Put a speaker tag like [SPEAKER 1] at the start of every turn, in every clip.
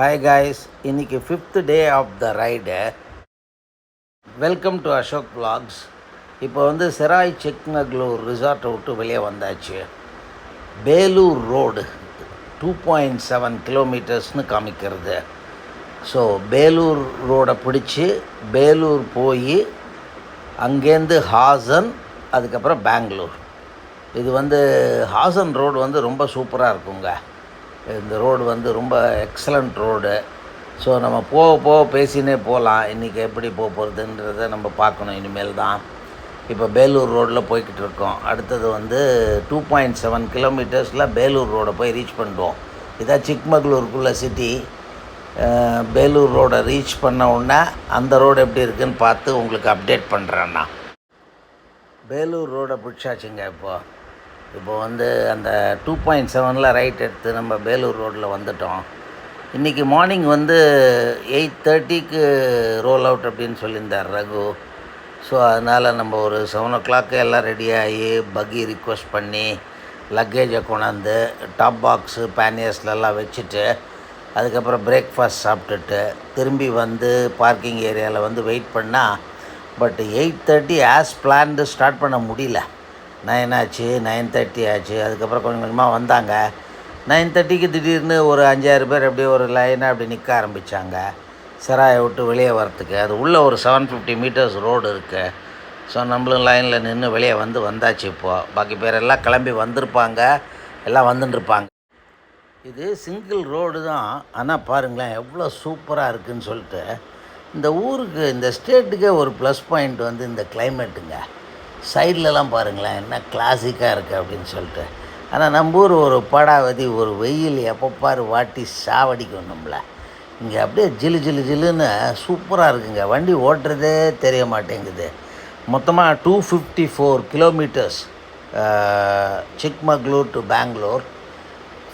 [SPEAKER 1] Hi guys இன்னைக்கு fifth day of the ride welcome to Ashok vlogs இப்போ வந்து செராய் செக்னக்லூர் ரிசார்ட்டை விட்டு வெளியே வந்தாச்சு. Belur road two point seven கிலோமீட்டர்ஸ்னு காமிக்கிறது. ஸோ பேலூர் ரோடை பிடிச்சி பேலூர் போய் அங்கேருந்து ஹாசன் அதுக்கப்புறம் பெங்களூர் இது வந்து ஹாசன் ரோடு வந்து ரொம்ப சூப்பராக இருக்குங்க. இந்த ரோடு வந்து ரொம்ப எக்ஸலண்ட் ரோடு. ஸோ நம்ம போக போக பேசினே போகலாம். இன்றைக்கி எப்படி போக போகிறதுன்றத நம்ம பார்க்கணும் இனிமேல் தான். இப்போ பேலூர் ரோட்டில் போய்கிட்டு இருக்கோம். அடுத்தது வந்து டூ பாயிண்ட் செவன் கிலோமீட்டர்ஸில் பேலூர் ரோடை போய் ரீச் பண்ணுவோம் இதான் சிக்மகளூருக்குள்ள சிட்டி பேலூர் ரோடை ரீச் பண்ண உடனே அந்த ரோடு எப்படி இருக்குன்னு பார்த்து உங்களுக்கு அப்டேட் பண்ணுறேன்னா பேலூர் ரோடை பிடிச்சாச்சுங்க இப்போ. இப்போ வந்து அந்த டூ பாயிண்ட் செவனில் ரைட் எடுத்து நம்ம பேலூர் ரோட்டில் வந்துட்டோம். இன்றைக்கி மார்னிங் வந்து எயிட் தேர்ட்டிக்கு ரோல் அவுட் அப்படின்னு சொல்லியிருந்தார் ரகு. ஸோ அதனால் நம்ம ஒரு செவன் ஓ கிளாக்கு எல்லாம் ரெடியாகி பகி பக்கி ரிக்வஸ்ட் பண்ணி லக்கேஜை கொண்டாந்து டாப் பாக்ஸு பேனியர்ஸ்லலாம் வச்சுட்டு அதுக்கப்புறம் பிரேக்ஃபாஸ்ட் சாப்பிட்டுட்டு திரும்பி வந்து பார்க்கிங் ஏரியாவில் வந்து வெயிட் பண்ணால் but eight thirty as planned start பண்ண முடியல. நைன் ஆச்சு நைன் தேர்ட்டி ஆச்சு. அதுக்கப்புறம் கொஞ்சம் கொஞ்சமாக வந்தாங்க. நைன் தேர்ட்டிக்கு திடீர்னு ஒரு அஞ்சாறு பேர் அப்படியே ஒரு லைனாக அப்படி நிற்க ஆரம்பித்தாங்க சிராயை விட்டு வெளியே வரத்துக்கு அது உள்ளே ஒரு செவன் ஃபிஃப்டி மீட்டர்ஸ் ரோடு இருக்குது ஸோ நம்மளும் லைனில் நின்று வெளியே வந்து வந்தாச்சு இப்போது பாக்கி பேர் எல்லாம் கிளம்பி வந்திருப்பாங்க. எல்லாம் வந்துட்டுருப்பாங்க இது சிங்கிள் ரோடு தான். ஆனால் பாருங்களேன் எவ்வளோ சூப்பராக இருக்குதுன்னு சொல்லிட்டு இந்த ஊருக்கு இந்த ஸ்டேட்டுக்கே ஒரு ப்ளஸ் பாயிண்ட் வந்து இந்த கிளைமேட்டுங்க சைட்லலாம் பாருங்களேன் என்ன கிளாசிக்காக இருக்குது அப்படின்னு சொல்லிட்டு. ஆனால் நம்ம ஊர் ஒரு படாவதி ஒரு வெயில் எப்போ வாட்டி சாவடிக்கும் நம்மளை. இங்கே அப்படியே ஜிலு ஜிலு ஜிலுன்னு சூப்பராக இருக்குங்க. வண்டி ஓட்டுறதே தெரிய மாட்டேங்குது. மொத்தமாக two fifty four kilometres Chikmagalur to Bangalore.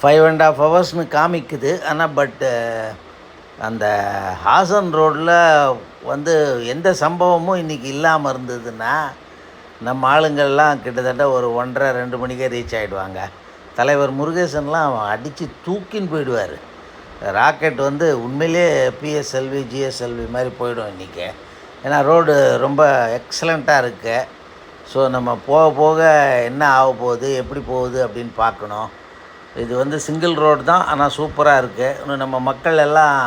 [SPEAKER 1] Five and half ஹவர்ஸ்னு காமிக்குது. ஆனால் பட்டு அந்த ஹாசன் ரோடில் வந்து எந்த சம்பவமும் இன்றைக்கி இல்லாமல் இருந்ததுன்னா நம்ம ஆளுங்கள்லாம் கிட்டத்தட்ட ஒரு ஒன்றரை ரெண்டு மணிக்கே ரீச் ஆகிடுவாங்க தலைவர் முருகேசன்லாம் அடித்து தூக்கின்னு போயிடுவார். ராக்கெட் வந்து உண்மையிலே பிஎஸ்எல்வி ஜிஎஸ்எல்வி மாதிரி போயிடும் இன்றைக்கி ஏன்னா ரோடு ரொம்ப எக்ஸலண்ட்டாக இருக்குது ஸோ நம்ம போக போக என்ன ஆக போகுது எப்படி போகுது அப்படின்னு பார்க்கணும். இது வந்து சிங்கிள் ரோடு தான் ஆனால் சூப்பராக இருக்குது இன்னும் நம்ம மக்கள் எல்லாம்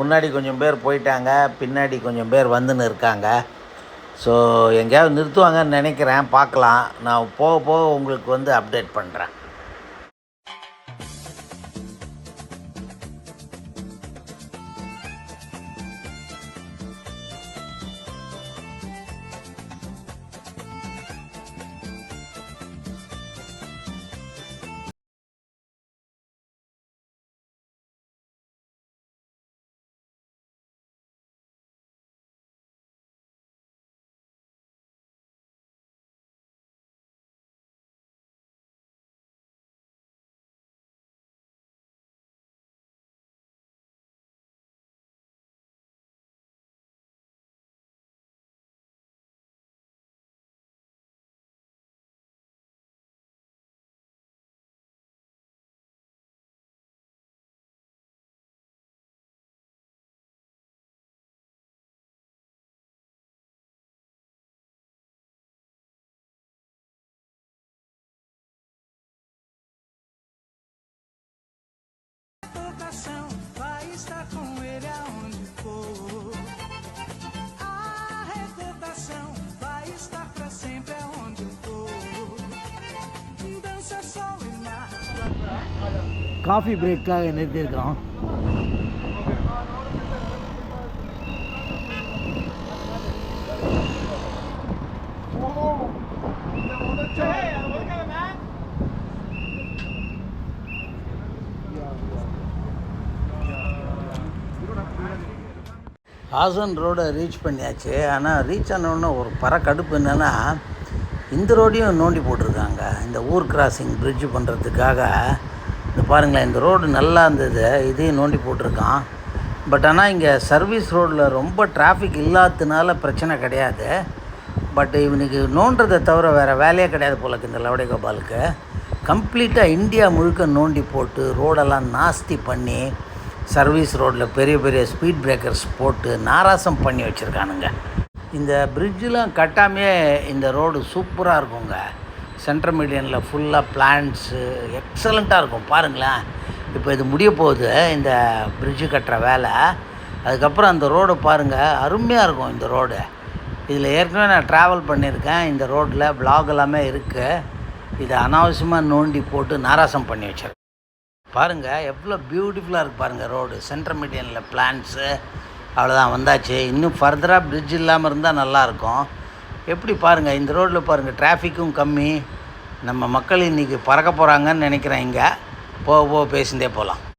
[SPEAKER 1] முன்னாடி கொஞ்சம் பேர் போயிட்டாங்க பின்னாடி கொஞ்சம் பேர் வந்துன்னு இருக்காங்க. ஸோ எங்கேயாவது நிறுத்துவாங்கன்னு நினைக்கிறேன். பார்க்கலாம். நான் போக போக உங்களுக்கு வந்து அப்டேட் பண்ணுறேன் காஃபி பிரேக்காக நிறுத்தியிருக்கோம் ஹாசன் ரோடை ரீச் பண்ணியாச்சு. ஆனால் ரீச் ஆனோடனே ஒரு பற கடுப்பு என்னென்னா இந்த ரோடையும் நோண்டி போட்டிருக்காங்க. இந்த ஊர் கிராசிங் பிரிட்ஜ் பண்ணுறதுக்காக இந்த பாருங்களேன் இந்த ரோடு நல்லா இருந்தது இதையும் நோண்டி போட்டிருக்கான். பட் ஆனால் இங்கே சர்வீஸ் ரோடில் ரொம்ப டிராஃபிக் இல்லாததுனால பிரச்சனை கிடையாது. பட் இவனுக்கு நோண்டுறதை தவிர வேறு வேலையே கிடையாது போலக்கு இந்த லவடே கோபாலுக்கு கம்ப்ளீட்டாக இந்தியா முழுக்க நோண்டி போட்டு ரோடெல்லாம் நாஸ்தி பண்ணி சர்வீஸ் ரோட்டில் பெரிய பெரிய ஸ்பீட் பிரேக்கர்ஸ் போட்டு நாராசம் பண்ணி வச்சுருக்கானுங்க. இந்த பிரிட்ஜெலாம் கட்டாமையே இந்த ரோடு சூப்பராக இருக்குங்க. சென்ட்ரல் மீடியனில் ஃபுல்லாக பிளான்ட்ஸு எக்ஸலண்ட்டாக இருக்கும். பாருங்களேன். இப்போ இது முடிய போகுது இந்த பிரிட்ஜு கட்டுற வேலை. அதுக்கப்புறம் அந்த ரோடு பாருங்கள் அருமையாக இருக்கும் இந்த ரோடு இதில் ஏற்கனவே நான் ட்ராவல் பண்ணியிருக்கேன். இந்த ரோட்டில் பிளாக் எல்லாமே இருக்குது இதை அனாவசியமாக நோண்டி போட்டு நாராசம் பண்ணி வச்சிருக்கேன். பாருங்கள் எவ்வளோ பியூட்டிஃபுல்லாக இருக்குது பாருங்கள் ரோடு சென்ட்ரல் மீடியனில் பிளான்ஸு அவ்வளோதான் வந்தாச்சு. இன்னும் ஃபர்தராக பிரிட்ஜ் இல்லாமல் இருந்தால் நல்லாயிருக்கும் எப்படி பாருங்கள் இந்த ரோட்டில் பாருங்கள் டிராஃபிக்கும் கம்மி. நம்ம மக்கள் இன்றைக்கி பறக்க போகிறாங்கன்னு நினைக்கிறேன் இங்கே. போக போக பேசிகிட்டே போகலாம்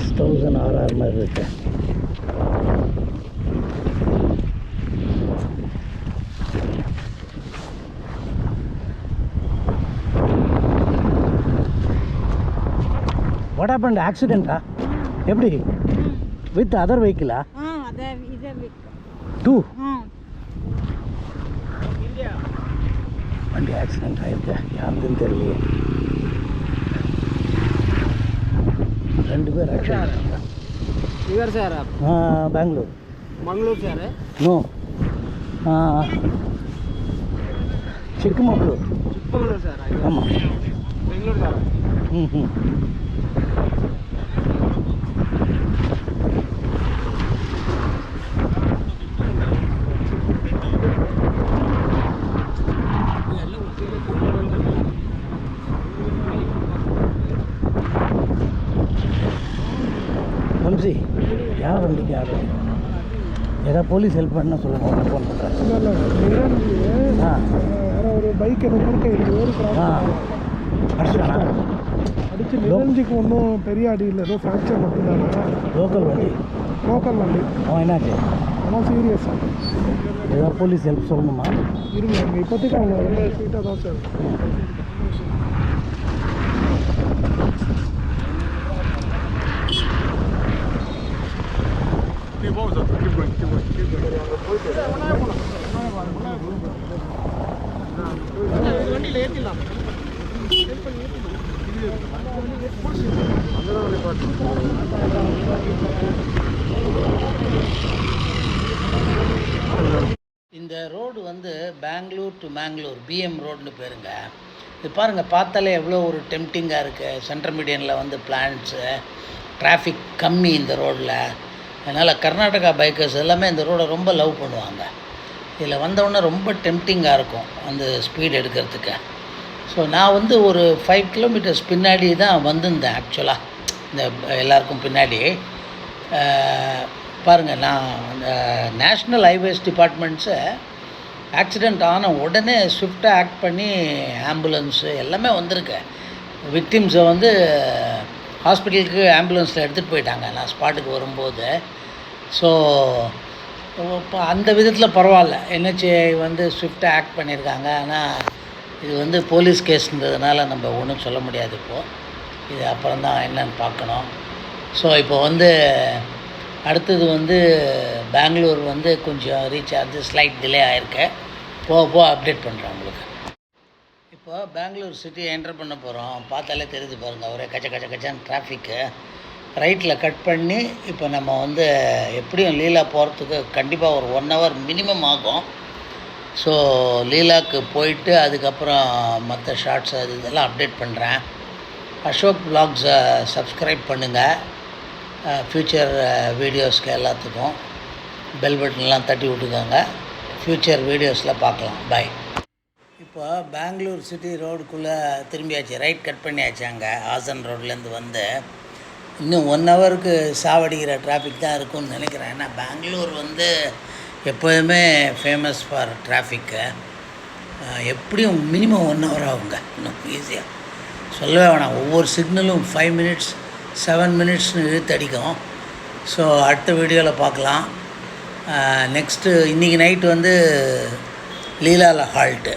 [SPEAKER 1] minus 1000 RR'lar இருக்கு வாட் ஹேப்பன் ஆக்சிடென்ட்டா எப்படி வித் அதர் வெஹிக்கிளா டூ வண்டி ஆக்சிடென்ட் ஆயிருக்கு யாருக்குன்னு தெரியலையே ரெண்டு பேர் ஆக்சிடென்ட்
[SPEAKER 2] ಇವರು sir
[SPEAKER 1] Bengaluru
[SPEAKER 2] Mangaluru sir
[SPEAKER 1] no Chikkamagaluru
[SPEAKER 2] Chikkamagaluru sir
[SPEAKER 1] ஆமாம்
[SPEAKER 2] ಬೆಂಗಳೂರು ಸರ್
[SPEAKER 1] ம் ம் யார் ஏதாவது போலீஸ் ஹெல்ப் பண்ண சொல்லுங்கள் ஃபோன் பண்ணுறேன் ஆ.
[SPEAKER 3] ஒரு பைக் எனக்கு குறுக்க
[SPEAKER 1] ஆ. அடிச்சுட்டானா
[SPEAKER 3] அடிச்சு நிரஞ்சிக்கு ஒன்றும் பெரிய அடி இல்லை ஏதோ ஃப்ராக்சர் மட்டும்தானே?
[SPEAKER 1] லோக்கல் வண்டி.
[SPEAKER 3] லோக்கல் வண்டி.
[SPEAKER 1] அவன் என்னாச்சு?
[SPEAKER 3] ஆனால் சீரியஸ்
[SPEAKER 1] ஏதாவது போலீஸ் ஹெல்ப் சொல்லணுமா?
[SPEAKER 3] இருங்க இப்போதைக்கு அவங்க ரொம்ப ஸ்வீட்டாக தான் சார்.
[SPEAKER 1] இந்த ரோடு வந்து பெங்களூர் டு மேங்களூர் பிஎம் ரோடுன்னு பேருங்க. இது பாருங்கள் பார்த்தாலே எவ்வளோ ஒரு டெம்டிங்காக இருக்குது சென்ட்ரல் மீடியனில் வந்து பிளான்ட்ஸு டிராஃபிக் கம்மி இந்த ரோட்டில் அதனால் கர்நாடகா பைக்கர்ஸ் எல்லாமே இந்த ரோடை ரொம்ப லவ் பண்ணுவாங்க. இதில் வந்தவுடனே ரொம்ப டெம்டிங்காக இருக்கும் அந்த ஸ்பீடு எடுக்கிறதுக்கு. ஸோ நான் வந்து ஒரு ஃபைவ் கிலோமீட்டர்ஸ் பின்னாடி தான் வந்திருந்தேன் ஆக்சுவலாக இந்த எல்லாருக்கும் பின்னாடி. பாருங்கள் நான் அந்த நேஷ்னல் ஹைவேஸ் டிபார்ட்மெண்ட்ஸை ஆக்சிடெண்ட் ஆன உடனே ஸ்விஃப்டாக ஆக்ட் பண்ணி ஆம்புலன்ஸு எல்லாமே வந்திருக்கு. விக்டிம்ஸை வந்து ஹாஸ்பிட்டலுக்கு ஆம்புலன்ஸில் எடுத்துகிட்டு போயிட்டாங்க. நான் ஸ்பாட்டுக்கு வரும்போது. ஸோ இப்போ அந்த விதத்தில் பரவாயில்ல. என்ஹெச்ஏ வந்து ஸ்விஃப்டாக ஆக்ட் பண்ணியிருக்காங்க. ஆனால் இது வந்து போலீஸ் கேஸ்ன்றதுனால நம்ம ஒன்றும் சொல்ல முடியாது இப்போது இது அப்புறம் தான் என்னன்னு பார்க்கணும். ஸோ இப்போ வந்து அடுத்தது வந்து பெங்களூர் வந்து கொஞ்சம் ரீச் ஆகுது ஸ்லைட் டிலே ஆகிருக்கு போக போக அப்டேட் பண்ணுறேன் உங்களுக்கு. இப்போ பெங்களூர் சிட்டி என்டர் பண்ண போகிறோம் பார்த்தாலே தெரியுது பாருங்கள் ஒரே கச்ச கச்ச கச்சான் டிராஃபிக்கு ரைட்டில் கட் பண்ணி இப்போ நம்ம வந்து எப்படியும் லீலா போகிறதுக்கு கண்டிப்பாக ஒரு ஒன் ஹவர் மினிமம் ஆகும். ஸோ லீலாவுக்கு போயிட்டு அதுக்கப்புறம் மற்ற ஷார்ட்ஸ் அது இதெல்லாம் அப்டேட் பண்ணுறேன் அசோக் பிளாக்ஸை சப்ஸ்கிரைப் பண்ணுங்கள் ஃப்யூச்சர் வீடியோஸ்க்கு எல்லாத்துக்கும் பெல் பட்டன்லாம் தட்டி விட்டுக்கோங்க. ஃப்யூச்சர் வீடியோஸில் பார்க்கலாம். பை இப்போ பெங்களூர் சிட்டி ரோடுக்குள்ளே திரும்பியாச்சு. ரைட் கட் பண்ணியாச்சு அங்கே. ஹாசன் ரோட்லேருந்து வந்து இன்னும் ஒன் ஹவருக்கு சாவடிக்கிற டிராஃபிக் தான் இருக்கும்னு நினைக்கிறேன். ஏன்னா பெங்களூர் வந்து எப்போதுமே ஃபேமஸ் ஃபார் டிராஃபிக்கு எப்படியும் மினிமம் ஒன் ஹவர் ஆகுங்க. இன்னும் ஈஸியாக சொல்லவே வேணாம். ஒவ்வொரு சிக்னலும் ஃபைவ் மினிட்ஸ் செவன் மினிட்ஸ்னு இழுத்து அடிக்கும் ஸோ அடுத்த வீடியோவில் பார்க்கலாம். நெக்ஸ்ட்டு இன்றைக்கி நைட்டு வந்து லீலாவில் ஹால்ட்டு